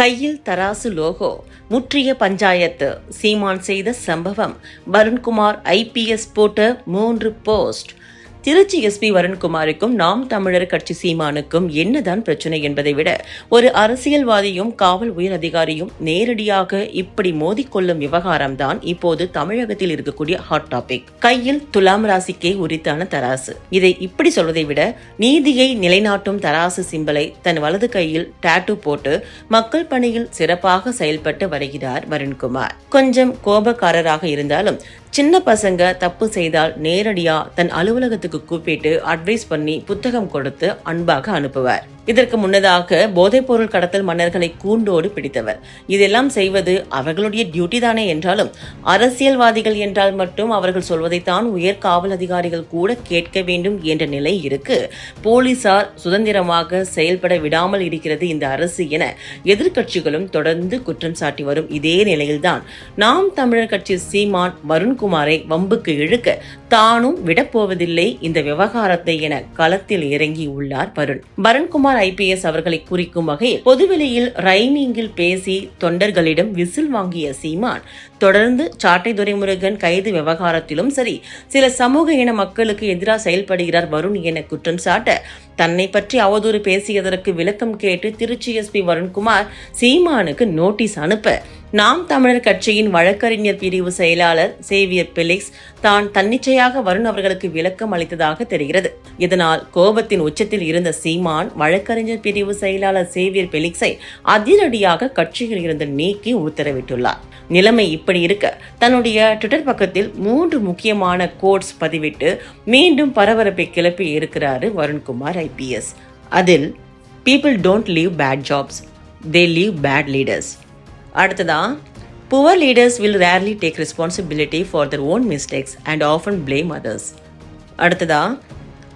கையில் தராசு லோகோ முற்றிய பஞ்சாயத்து சீமான் செய்த சம்பவம். வருண்குமார் ஐபிஎஸ் போட்ட மூன்று போஸ்ட். திருச்சி எஸ்பி வருண்குமாருக்கும் நாம் தமிழர் கட்சி சீமானுக்கும் என்னதான் பிரச்சனை என்பதை விட ஒரு அரசியல்வாதியும் காவல் உயர் அதிகாரியும் நேரடியாக இப்படி மோதிக்கொள்ளும் விவகாரம்தான் இப்போது தமிழகத்தில் இருக்கக்கூடிய ஹாட் டாபிக் கையில் துலாம் ராசிக்கே உரித்தான தராசு. இதை இப்படி சொல்வதை விட நீதியை நிலைநாட்டும் தராசு சிம்பலை தன் வலது கையில் டாட்டூ போட்டு மக்கள் பணியில் சிறப்பாக செயல்பட்டு வருகிறார் வருண்குமார். கொஞ்சம் கோபக்காரராக இருந்தாலும் சின்ன பசங்க தப்பு செய்தால் நேரடியா தன் அலுவலகத்துக்கு கூப்பிட்டு அட்வைஸ் பண்ணி புத்தகம் கொடுத்து அன்பாக அனுப்புவார். இதற்கு முன்னதாக போதைப்பொருள் கடத்தல் மன்னர்களை கூண்டோடு பிடித்தவர். இதெல்லாம் செய்வது அவர்களுடைய டியூட்டி தானே என்றாலும் அரசியல்வாதிகள் என்றால் மட்டும் அவர்கள் சொல்வதைத்தான் உயர் காவல் அதிகாரிகள் கூட கேட்க வேண்டும் என்ற நிலை இருக்கு. போலீசார் சுதந்திரமாக செயல்பட விடாமல் இருக்கிறது இந்த அரசு என எதிர்க்கட்சிகளும் தொடர்ந்து குற்றம் சாட்டி வரும் இதே நிலையில்தான். நாம் தமிழர் கட்சி சீமான் வருண்குமாரை வம்புக்கு இழுக்க தானும் விடப்போவதில்லை இந்த விவகாரத்தை என களத்தில் இறங்கி உள்ளார் வருண் வருண்குமார் ஐபிஎஸ் அவர்களை குறிக்கும் வகையில் பொதுவெளியில் ரைமிங்கில் பேசி தொண்டர்களிடம் விசில் வாங்கிய சீமான் தொடர்ந்து சாட்டை துரைமுருகன் கைது விவகாரத்திலும் சரி சில சமூக இன மக்களுக்கு எதிராக செயல்படுகிறார் வருண் என குற்றம் சாட்ட தன்னை பற்றி அவதூறு பேசியதற்கு விளக்கம் கேட்டு திருச்சி எஸ்பி வருண்குமார் சீமானுக்கு நோட்டீஸ் அனுப்ப நாம் தமிழர் கட்சியின் வழக்கறிஞர் பிரிவு செயலாளர் சேவியர் பெலிக்ஸ் தான் தன்னிச்சையாக வருண் அவர்களுக்கு விளக்கம் அளித்ததாக தெரிகிறது. இதனால் கோபத்தின் உச்சத்தில் இருந்த சீமான் வழக்கறிஞர் பிரிவு செயலாளர் சேவியர் பெலிக்ஸை அதிரடியாக கட்சியில் இருந்து நீக்கி உத்தரவிட்டுள்ளார். நிலைமை இப்படி இருக்க தன்னுடைய ட்விட்டர் பக்கத்தில் மூன்று முக்கியமான கோட்ஸ் பதிவிட்டு மீண்டும் பரபரப்பை கிளப்பி இருக்கிறாரு வருண்குமார் ஐபிஎஸ் அதில் people don't leave bad jobs they leave bad leaders அடுத்ததா poor leaders will rarely take responsibility for their own mistakes and often blame others அடுத்ததா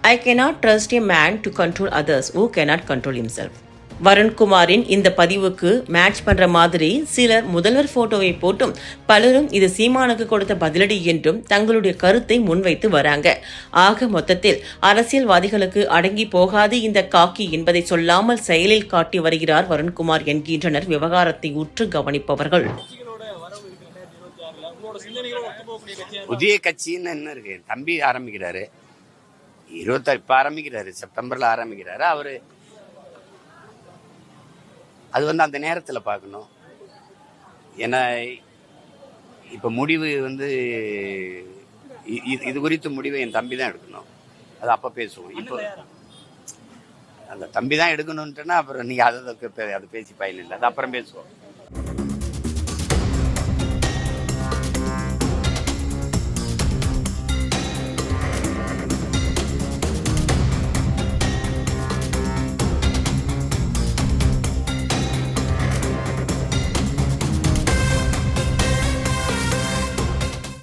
I cannot trust a man to control others who cannot control himself வருண்குமாரின் இந்த பதிவுக்கு match பண்ற மாதிரி சிலர் முதல்வர் போட்டோவை போட்டும் பலரும் இது சீமானுக்கு கொடுத்த பதிலடி என்றும் தங்களுடைய கருத்தை முன்வைத்து வராங்க. ஆக மொத்தத்தில் அரசியல்வாதிகளுக்கு அடங்கி போகாது இந்த காக்கி என்பதை சொல்லாமல் செயலில் காட்டி வருகிறார் வருண்குமார் என்கின்றனர். விவகாரத்தை உற்று கவனிப்பவர்கள். புதிய கட்சின்னு என்ன இருக்கு? தம்பி ஆரம்பிக்கிறாரு. இருபத்தி இப்ப ஆரம்பிக்கிறாரு. செப்டம்பர்ல ஆரம்பிக்கிறாரு. அவரு அது வந்து அந்த நேரத்துல பார்க்கணும் ஏன்னா இப்ப முடிவு வந்து இ- இ- இது குறித்த முடிவை என் தம்பி தான் எடுக்கணும். அது அப்ப பேசுவோம். இப்போ அந்த தம்பி தான் எடுக்கணும்ட்டுனா அப்புறம் நீங்க அதை அதை பேசி பயன் இல்லை. அது அப்புறம் பேசுவோம்.